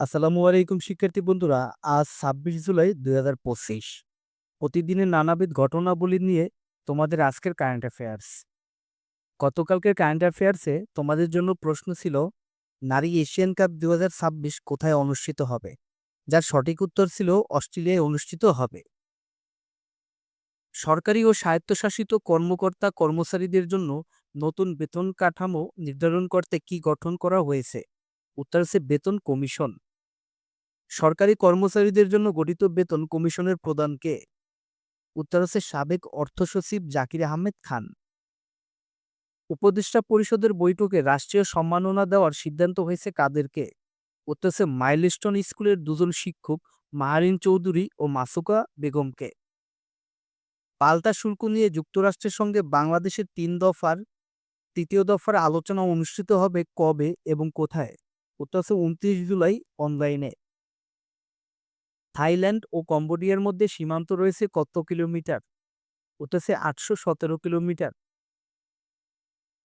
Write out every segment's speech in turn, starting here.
আসসালামু আলাইকুম, শিক্ষার্থী বন্ধুরা। আজ ছাব্বিশ জুলাই দুই হাজার পঁচিশ। প্রতিদিনের নানাবিধ ঘটনাবলী নিয়ে তোমাদের আজকের কারেন্ট অ্যাফেয়ার্স গতকালকের কারেন্ট অ্যাফেয়ার্সে তোমাদের জন্য প্রশ্ন ছিল, নারী এশিয়ান কাপ দু হাজার ছাব্বিশ কোথায় অনুষ্ঠিত হবে? যার সঠিক উত্তর ছিল, অস্ট্রেলিয়ায় অনুষ্ঠিত হবে। সরকারি ও স্বায়ত্তশাসিত কর্মকর্তা কর্মচারীদের জন্য নতুন বেতন কাঠামো নির্ধারণ করতে কি গঠন করা হয়েছে? উত্তর হচ্ছে বেতন কমিশন। সরকারি কর্মচারীদের জন্য গঠিত বেতন কমিশনের প্রধানকে। উত্তর হচ্ছে সাবেক অর্থ সচিব জাকির আহমেদ খান। উপদেষ্টা পরিষদের বৈঠকে রাষ্ট্রীয় সম্মাননা দেওয়ার সিদ্ধান্ত হয়েছে কাদেরকে। উত্তর হচ্ছে মাইলস্টোন স্কুলের দুজন শিক্ষক মাহারিন চৌধুরী ও মাসুকা বেগমকে। পাল্টা শুল্ক নিয়ে যুক্তরাষ্ট্রের সঙ্গে বাংলাদেশের তিন দফার, তৃতীয় দফার আলোচনা অনুষ্ঠিত হবে কবে এবং কোথায়? উত্তর আছে উনত্রিশ জুলাই অনলাইনে। থাইল্যান্ড ও কম্বোডিয়ার মধ্যে সীমান্ত রয়েছে কত কিলোমিটার? হচ্ছে আটশো সতেরো কিলোমিটার।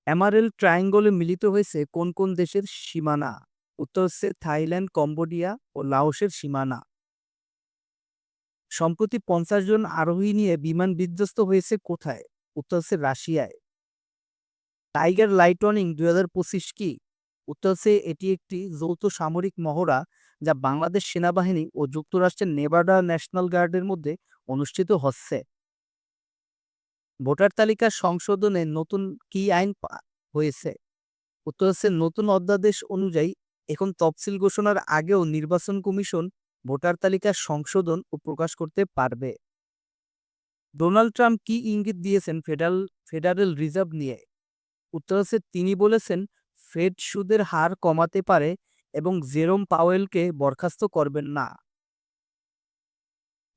এমারেল ট্রায়াঙ্গলে মিলিত হয়েছে কোন কোন দেশের সীমানা? উত্তর হচ্ছে থাইল্যান্ড, কম্বোডিয়া ও লাওসের সীমানা। সম্প্রতি পঞ্চাশ জন আরোহী নিয়ে বিমান বিধ্বস্ত হয়েছে কোথায়? উত্তর হচ্ছে রাশিয়ায়। টাইগার লাইটনিং দুই হাজার পঁচিশ কি? উত্তর হচ্ছে এটি একটি যৌথ সামরিক মহড়া যা বাংলাদেশ সেনাবাহিনী ও যুক্তরাষ্ট্রের নেভাডা ন্যাশনাল গার্ডের মধ্যে অনুষ্ঠিত হচ্ছে। ভোটার তালিকা সংশোধনে নতুন কি আইন হয়েছে? উত্তর হচ্ছে নতুন অধ্যাদেশ অনুযায়ী এখন তফসিল ঘোষণার আগেও নির্বাচন কমিশন ভোটার তালিকা সংশোধন ও প্রকাশ করতে পারবে। ডোনাল্ড ট্রাম্প কি ইঙ্গিত দিয়েছেন ফেডারেল ফেডারেল রিজার্ভ নিয়ে? উত্তর হচ্ছে তিনি বলেছেন, ফেড সুদের হার কমাতে পারে এবং জেরোম পাওয়েলকে বরখাস্ত করবেন না।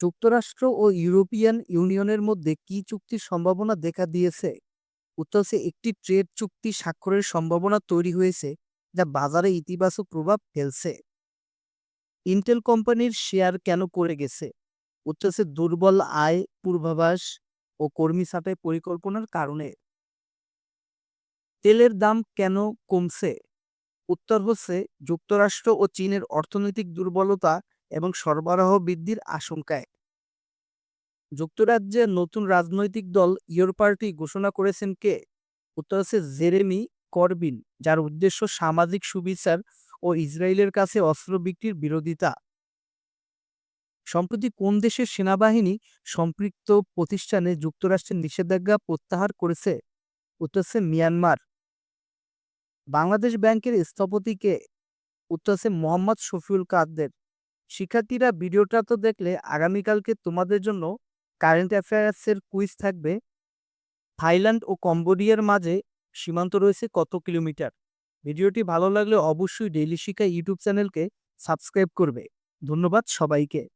যুক্তরাষ্ট্র ও ইউরোপিয়ান ইউনিয়নের মধ্যে কি চুক্তির সম্ভাবনা দেখা দিয়েছে? উত্তর একটি ট্রেড চুক্তি স্বাক্ষরের সম্ভাবনা তৈরি হয়েছে, যা বাজারে ইতিবাচক প্রভাব ফেলছে। ইন্টেল কোম্পানির শেয়ার কেন করে গেছে? উত্তর দুর্বল আয়, পূর্বাভাস ও কর্মী ছাঁটাই পরিকল্পনার কারণে। তেলের দাম কেন কমছে? উত্তর হচ্ছে যুক্তরাষ্ট্র ও চীনের অর্থনৈতিক দুর্বলতা এবং সরবরাহ বৃদ্ধির আশঙ্কায়। যুক্তরাজ্যের নতুন রাজনৈতিক দল ইয়র পার্টি ঘোষণা করেছেন কে? উত্তর হচ্ছে জেরেমি করবিন, যার উদ্দেশ্য সামাজিক সুবিচার ও ইসরায়েলের কাছে অস্ত্র বিক্রির বিরোধিতা। সম্প্রতি কোন দেশের সেনাবাহিনী সম্পৃক্ত প্রতিষ্ঠানে যুক্তরাষ্ট্রের নিষেধাজ্ঞা প্রত্যাহার করেছে? উত্তর হচ্ছে মিয়ানমার। বাংলাদেশ ব্যাংকের স্থপতিকে উত্তর হচ্ছে মোহাম্মদ শফিউল কাদের। শিক্ষার্থীরা ভিডিওটা তো দেখলে আগামীকালকে তোমাদের জন্য কারেন্ট অ্যাফেয়ার্সের কুইজ থাকবে। থাইল্যান্ড ও কম্বোডিয়ার মাঝে সীমান্ত রয়েছে কত কিলোমিটার? ভিডিওটি ভালো লাগলে অবশ্যই ডেইলি শিক্ষা ইউটিউব চ্যানেলকে সাবস্ক্রাইব করবে। ধন্যবাদ সবাইকে।